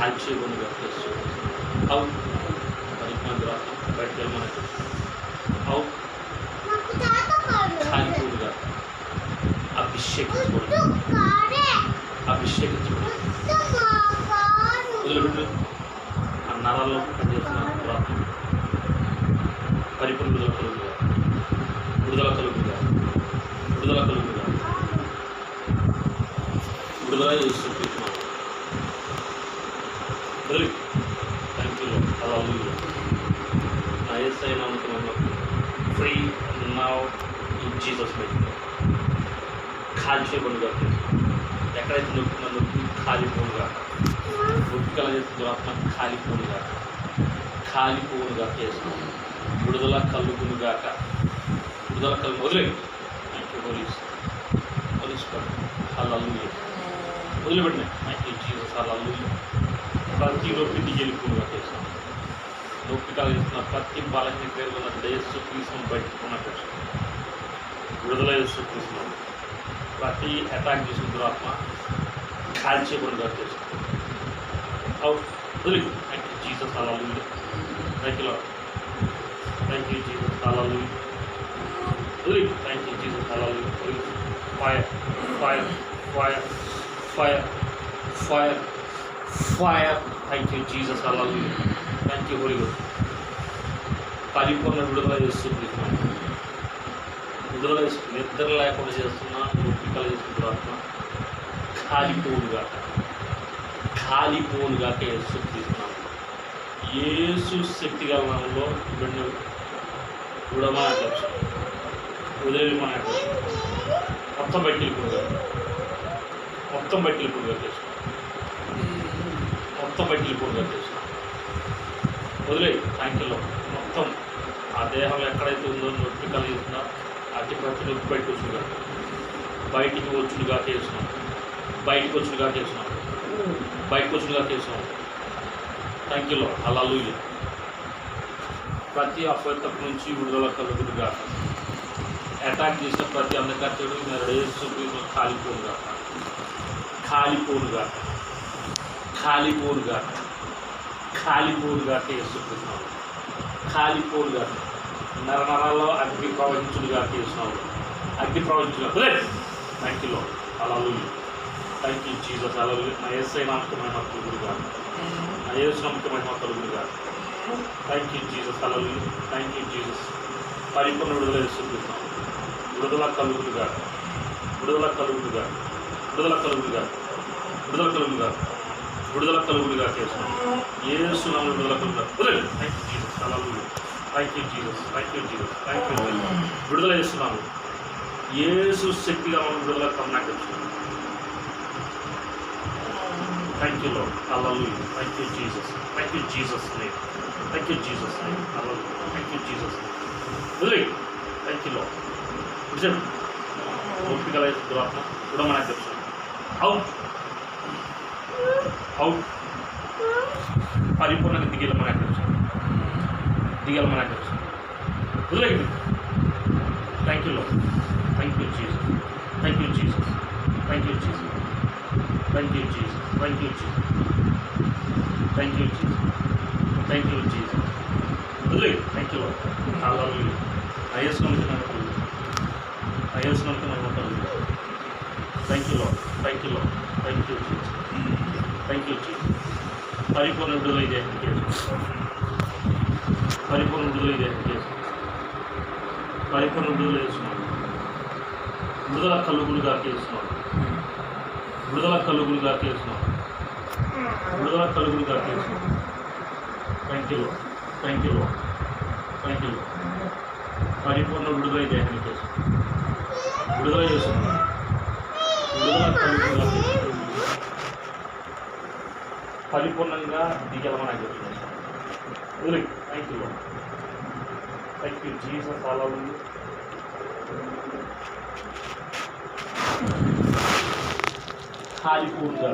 చేసాం చేసాం చేసాం చేసాం పరిజ్ఞానం రాత్రి బయటకు వెళ్ళమని అవుట్ కాలిపోనుగా అభిషేకించబడి అభిషేకించబడి వదిలిపెట్టు ఆ నరాల్లో పనిచేస్తున్న ప్రార్థన పరిపూర్ణ విడుదల కలుగుగా. విడుదల కలుగుగా. విడుదల కలుగుగా. విడుదల చేస్తూ వదిలి థ్యాంక్ యూ అలా నా ఏసై నామకం free now in Jesus might కాల్చేయబడిగా ఎక్కడైతే నొప్పి నొప్పి కాలిపోనుగా నొప్పి కలగేస్తుంది ఆత్మ కాలిపోనుగా కాలిపోనుగా చేస్తాం విడుదల కలుగునుగాక విడుదల కలు వదిలేదు థ్యాంక్ యూ పోలీస్ పోలీస్ అల్లు వదిలిపెట్టిన థ్యాంక్ యూ జీసస్ అల్లు ప్రతి నొప్పి దిగెళ్ళిపోనుగా చేస్తాం నొప్పి కలిగిస్తున్న ప్రతి బాలకి పేరు ఉన్న డేస్ తీసుకుని బయటకు ఉన్నట్టు విడుదల చేస్తూ తీసుకున్నాం ప్రతి అటాక్ చేసిన ఆత్మ కాల్చేయకుండా చేస్తాం అవుట్ వదిలి థ్యాంక్ యూ జీసస్ అలా thank you thank you Jesus అలా వదిలి థ్యాంక్ యూ జీసస్ అలా fire fire fire fire fire fire thank you Jesus అలా థ్యాంక్ యూ హోలీ పరిపూర్ణ విడుదల చేస్తుంది. విడుదల చేస్తూ నిద్ర లేకుండా చేస్తున్నా నొప్పి కలిగిస్తున్న ఆత్మ కాలిపోనుగా కాలిపోనుగా యేసు తీసుకున్నాం యేసు శక్తి గల రెండు ఇవన్నీ విడమా వదిలి మన మొత్తం బయటిపోనుగా మొత్తం బయటిపోనుగా చేస్తున్నాం మొత్తం బయటిపోనుగా చేస్తున్నాం వదిలే. ట్యాంకులో మొత్తం ఆ దేహం ఎక్కడైతే ఉందో నొప్పి కలిగిస్తుందో అతి ప్రతి నొప్పి బయటకు వచ్చుగా బయటికి వచ్చుగా చేస్తున్నాం. బయటకు వచ్చుగా చేస్తున్నాం. బయటకు వచ్చుగా చేస్తున్నాం. ట్యాంకులో అలా ప్రతి అపవిత్రత నుంచి విడుదల కలుగుడుగా అటాక్ చేసిన ప్రతి అంధకార్యుడు రేసు కాలిపోనుగా. కాలిపోనుగా. కాలిపోనుగా. కాలిపోనుగా చేసుకుంటున్నాం కాలిపోలుగా నరనరాల్లో అగ్ని ప్రవహించుడుగా చేస్తున్నావు అగ్ని ప్రవహించుగా థ్యాంక్ యూ అలా థ్యాంక్ యూ జీసస్ అలా నా ఎస్ఐ నామకమైన కలుగుడుగా నా ఏసు నమ్మకమైన కలుగుడుగా థ్యాంక్ యూ జీసస్ అలా థ్యాంక్ యూ జీసస్ పరిపూర్ణ విడుదల చేసుకుంటున్నాం విడుదల కలుగుడుగా విడుదల కలుగుడుగా విడుదల కలుగుడుగా విడుదల కలుగుడుగా విడుదల కలుగుడుగా చేస్తున్నాం ఏ నామ విడుదల thank you Jesus thank you Jesus thank you Jesus విడుదల చేస్తున్నాము ఏసు శక్తిగా మనం విడుదల కన్నాకొచ్చు థ్యాంక్ యూ లో అలా thank you Jesus thank you Jesus name thank you Jesus name అలా థ్యాంక్ యూ జీసస్ వదిలే థ్యాంక్ యూ లో విడిచండి ఓపిక దురాత్మ కూడా మనకు తెలుసు అవును అవుట్ పరిపూర్ణంగా దిగలమని మనకు తెలుసు దిగలమని మనకు తెలుసు వదిలేదు థ్యాంక్ యూ లో thank you Jesus thank you Jesus thank you Jesus thank you Jesus thank you Jesus thank you Jesus thank you Jesus వదిలేదు థ్యాంక్ యూ అలా ఐఎస్ నమ్ముతున్నాను ఐఎస్ నమ్ముతున్నాను థ్యాంక్ యూ లో థ్యాంక్ యూ లో థ్యాంక్ యూ జీసస్ పైకి పరిపూర్ణ విడుదల ఇదే పరిపూర్ణ విడుదల ఇదే పరిపూర్ణ విడుదల చేస్తున్నాడు విడుదల కలుగులుగా చేస్తున్నాం విడుదల కలుగులుగా చేస్తున్నాం విడుదల కలుగులుగా చేస్తున్నాం thank you thank you thank you పరిపూర్ణ విడుదల దేహానికి చేస్తున్నాం విడుదల చేస్తున్నాడు విడుదల కలుగులుగా చేస్తున్నాం పరిపూర్ణంగా దిగలమని చెప్తున్నాం చెప్తున్నాను thank you thank you Jesus అలా ఉంది. కాలిపోనుగా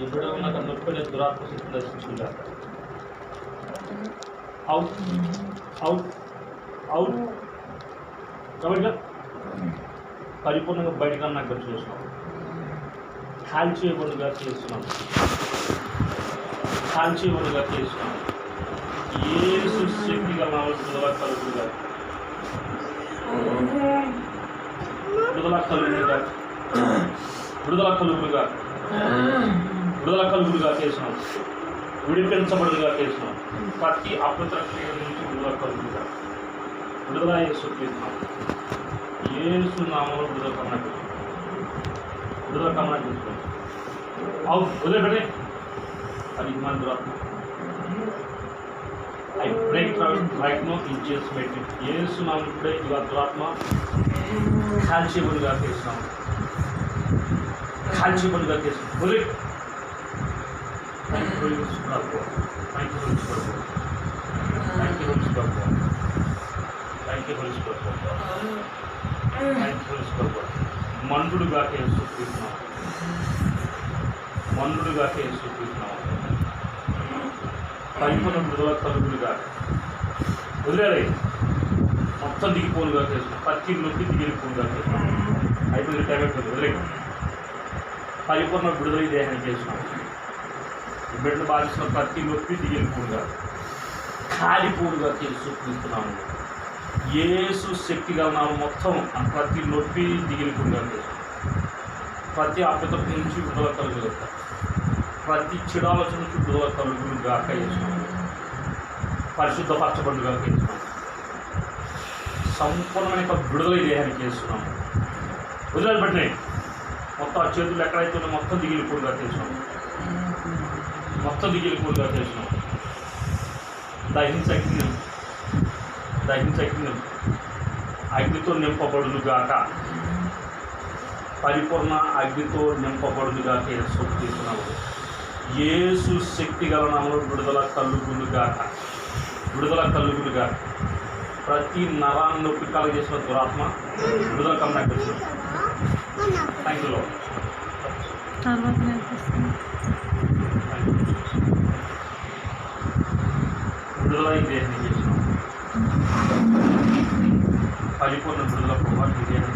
ఎప్పుడో నాకు నొప్పి దురాత్మ శక్తి దర్శించుగా అవుట్ అవుట్ అవుట్ కాబట్టి పరిపూర్ణంగా బయటగా నాకు వచ్చి చూస్తున్నాం కాల్చేయబడిగా చేస్తున్నాం కాల్చేయబడిగా చేస్తున్నాం ఏసు శక్తిగా విడుదల కలుగుగా విడుదల కలుగుగా విడుదల కలుగుగా విడుదల కలుగుగా చేసినాం విడిపించబడుగా చేసినాం ప్రతి అపవిత్ర క్రియ నుంచి విడుదల కలుగుగా విడుదల యేసు చేసినాం ఏసు నామంలో విడుదల उधर कमरा चूज़ करो आओ बोले बैठे अभी मान दो I break right now in Jesus' mighty name. येसु नाम पे दुरात्मा खालची बन गया केस नाम खालची बन गया केस बोले thank you super boy thank you super thank you super thank you super super మండుడుగా చేసి చూపిస్తున్నాం కలుపును విడుదల కలుగుడుగా వదిలేదు మొత్తం దిగిపోనుగా చేస్తున్నాం పచ్చి నొప్పి దిగిపోనుగా చేస్తున్నాం అయిపోయింది టైం అయిపోయింది వదిలే. పరిపూర్ణ విడుదల ఈ దేహానికి చేస్తున్నాం ఈ బాధిస్తున్న ప్రతి నొప్పి దిగిపోనుగా కాలిపోనుగా చేసి చూపిస్తున్నాము ఏసు శక్తిగా ఉన్నాము మొత్తం. ఆ ప్రతి నొప్పి దిగిలిపోనుగా చేస్తున్నాం ప్రతి అప్పత నుంచి విడుదల కలుగుతాం ప్రతి చెడాలోచన నుంచి విడుదల కలుగులుగా చేస్తున్నాం పరిశుద్ధపరచబడుగా చేస్తున్నాం సంపూర్ణమైన యొక్క విడుదల ఈ దేహానికి చేస్తున్నాం. వదిలేదు పెట్టినాయి మొత్తం ఆ చేతులు ఎక్కడైతే ఉన్నా మొత్తం దిగిలిపోడుగా చేసినాం మొత్తం దిగిలిపోడుగా చేసినాం దహించగ్నం దహించగ్నం అగ్నితో నింపబడునుగాక. పరిపూర్ణ అగ్నితో నింపబడులుగా తీసుకున్నాము యేసు శక్తి గల నామలో విడుదల కలుగునుగాక. విడుదల కలుగునుగాక. ప్రతి నరాన్ని నొప్పి కలగజేసిన దురాత్మ విడుదల కమ్మకి థ్యాంక్ యూ లార్డ్ విడుదల చేసినాం. పరిపూర్ణ విడుదల ప్రభావం ఈ